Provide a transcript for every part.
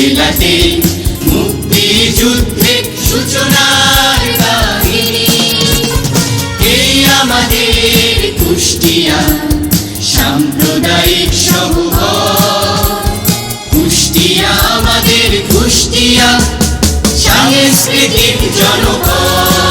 জেলাতে মুক্তি যুদ্ধে সূচনার এই আমাদের কুষ্টিয়া সাম্প্রদায়িক সমূহ। কুষ্টিয়া আমাদের কুষ্টিয়া সাংস্কৃতিক জনপদ।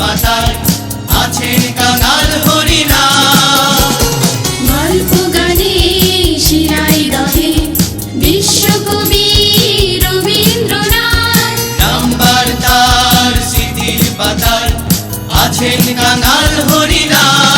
স্মৃতির পাতায় আছেন কাঙাল হরিণা। গল্প গানে শিলাই দহে বিশ্বকবি রবীন্দ্রনাথ। নাম্বার তার স্মৃতির পাতায় আছেন কাঙাল হরিণা।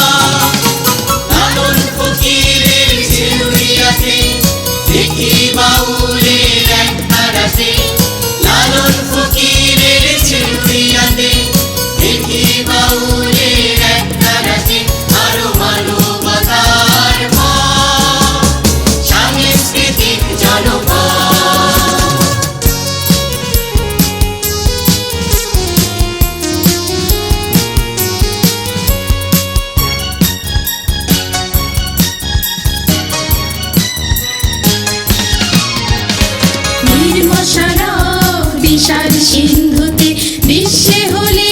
বিশাল সিন্ধুতে বিশ্বে হলে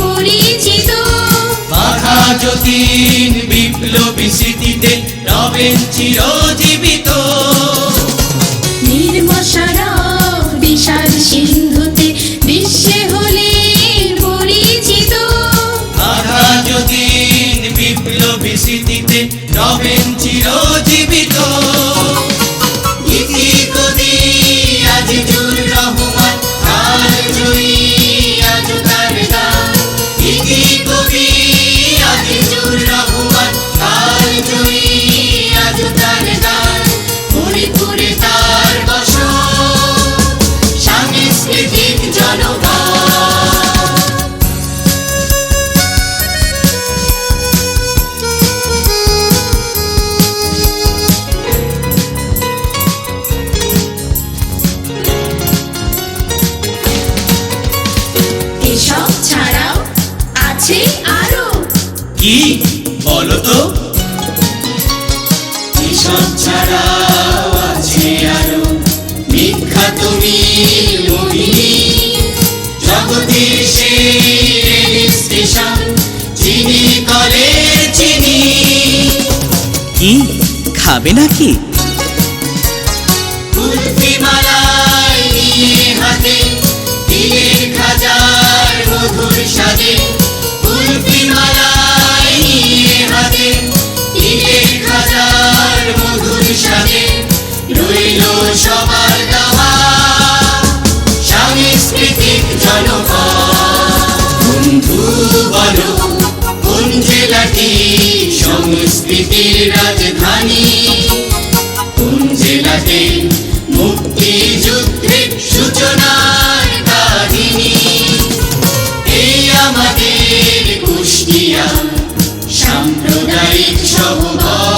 পরিচিত। বাধা বিপ্লবী স্মৃতিতে রবেন চিরজীবিত। এসব ছাড়াও আছে আরও। কি? বলো তো। এসব ছাড়াও আছে আরও। বিখ্যাত মোহিনী জগতের সেই স্টেশন কলে চিনি। কি? খাবে নাকি? কোন সংস্কৃতির রাজধানী? কোন জেলাতে মুক্তি যুদ্ধের সূচনার কাহিনী? এই আমাদের কুষ্টিয়া সাম্প্রদায়িক সহবাদ